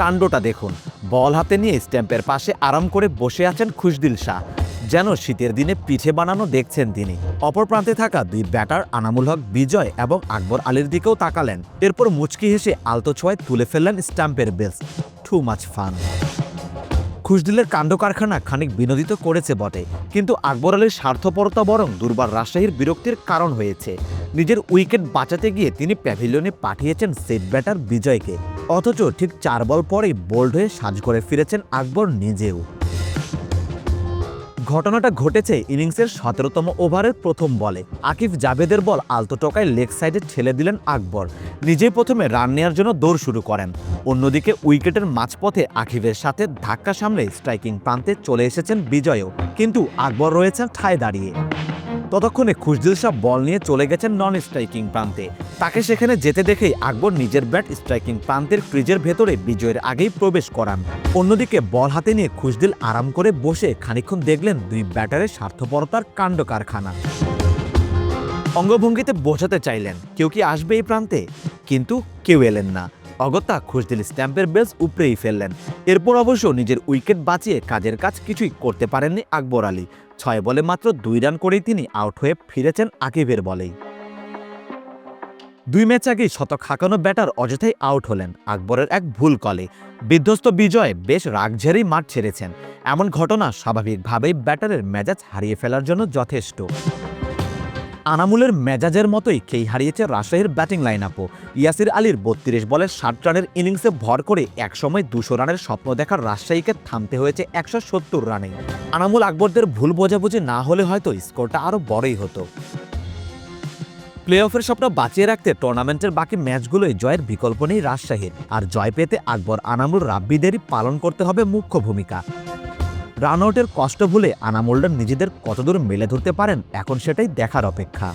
কাণ্ডটা দেখুন। বল হাতে নিয়ে স্ট্যাম্পের পাশে আরাম করে বসে আছেন খুশদিল শাহ। যেন শীতের দিনে পিঠে বানানো দেখছেন তিনি। অপর প্রান্তে থাকা দুই ব্যাটার আনামুল হক বিজয় এবং আকবর আলীর দিকেও তাকালেন। এরপর মুচকি হেসে আলতো ছোঁয়ায় তুলে ফেললেন স্ট্যাম্পের বেস টু মাছ ফান খুশদিলের কাণ্ড কারখানা খানিক বিনোদিত করেছে বটে, কিন্তু আকবর আলীর স্বার্থপরতা বরং দুর্বার রাজশাহীর বিরক্তির কারণ হয়েছে। নিজের উইকেট বাঁচাতে গিয়ে তিনি প্যাভিলিয়নে পাঠিয়েছেন সেট ব্যাটার বিজয়কে, অথচ ঠিক চার বল পরেই বোল্ড হয়ে সাজ করে ফিরেছেন আকবর নিজেও। ঘটনাটা ঘটেছে ইনিংসের সতেরোতম ওভারের প্রথম বলে। আকিফ জাভেদের বল আলতো টকায় লেগ সাইডে ঠেলে দিলেন আকবর। নিজেই প্রথমে রান নেওয়ার জন্য দৌড় শুরু করেন। অন্যদিকে উইকেটের মাঝপথে আকিফের সাথে ধাক্কা সামলে স্ট্রাইকিং প্রান্তে চলে এসেছেন বিজয়ও। কিন্তু আকবর রয়েছেন ঠায় দাঁড়িয়ে। ততক্ষণে খুশদিল শাহ বল নিয়ে চলে গেছেন নন স্ট্রাইকিং প্রান্তে। তাকে সেখানে যেতে দেখেই আকবর নিজের ব্যাট স্ট্রাইকিং প্রান্তের ক্রিজের ভেতরে বিজয়ের আগেই প্রবেশ করান। অন্যদিকে বল হাতে নিয়ে খুশদিল আরাম করে বসে খানিকক্ষণ দেখলেন দুই ব্যাটারের স্বার্থপরতার কাণ্ড কারখানা। অঙ্গভঙ্গিতে বোঝাতে চাইলেন, কেউ কি আসবে এই প্রান্তে? কিন্তু কেউ এলেন না। অগত্যা খুশদিল স্ট্যাম্পের বেস উপরেই ফেললেন। এরপর অবশ্য নিজের উইকেট বাঁচিয়ে কাজের কাজ কিছুই করতে পারেননি আকবর আলী। ছয় বলে মাত্র দুই রান করেই তিনি আউট হয়ে ফিরেছেন আকিবের বলেই। দুই ম্যাচ আগেই শতক হাঁকানো ব্যাটার অযথাই আউট হলেন আকবরের এক ভুল কলে। বিধ্বস্ত বিজয় বেশ রাগ ঝেড়েই মাঠ ছেড়েছেন। এমন ঘটনা স্বাভাবিকভাবেই ব্যাটারের মেজাজ হারিয়ে ফেলার জন্য যথেষ্ট। আনামুলের মেজাজের মতোই খেই হারিয়েছে রাজশাহীর ব্যাটিং লাইন আপও ইয়াসির আলীর বত্রিশ বলে ষাট রানের ইনিংসে ভর করে একসময় দুশো রানের স্বপ্ন দেখার রাজশাহীকে থামতে হয়েছে একশো সত্তর রানে। আনামুল আকবরদের ভুল বোঝাবুঝি না হলে হয়তো স্কোরটা আরও বড়ই হতো। প্লে অফের স্বপ্ন বাঁচিয়ে রাখতে টুর্নামেন্টের বাকি ম্যাচগুলোই জয়ের বিকল্প নেই রাজশাহীর। আর জয় পেতে আকবর, আনামুল রাব্বিদেরই পালন করতে হবে মুখ্য ভূমিকা। রান আউটের কষ্ট ভুলে আনামোল্ডার নিজেদের কতদূর মেলে ধরতে পারেন এখন সেটাই দেখার অপেক্ষা।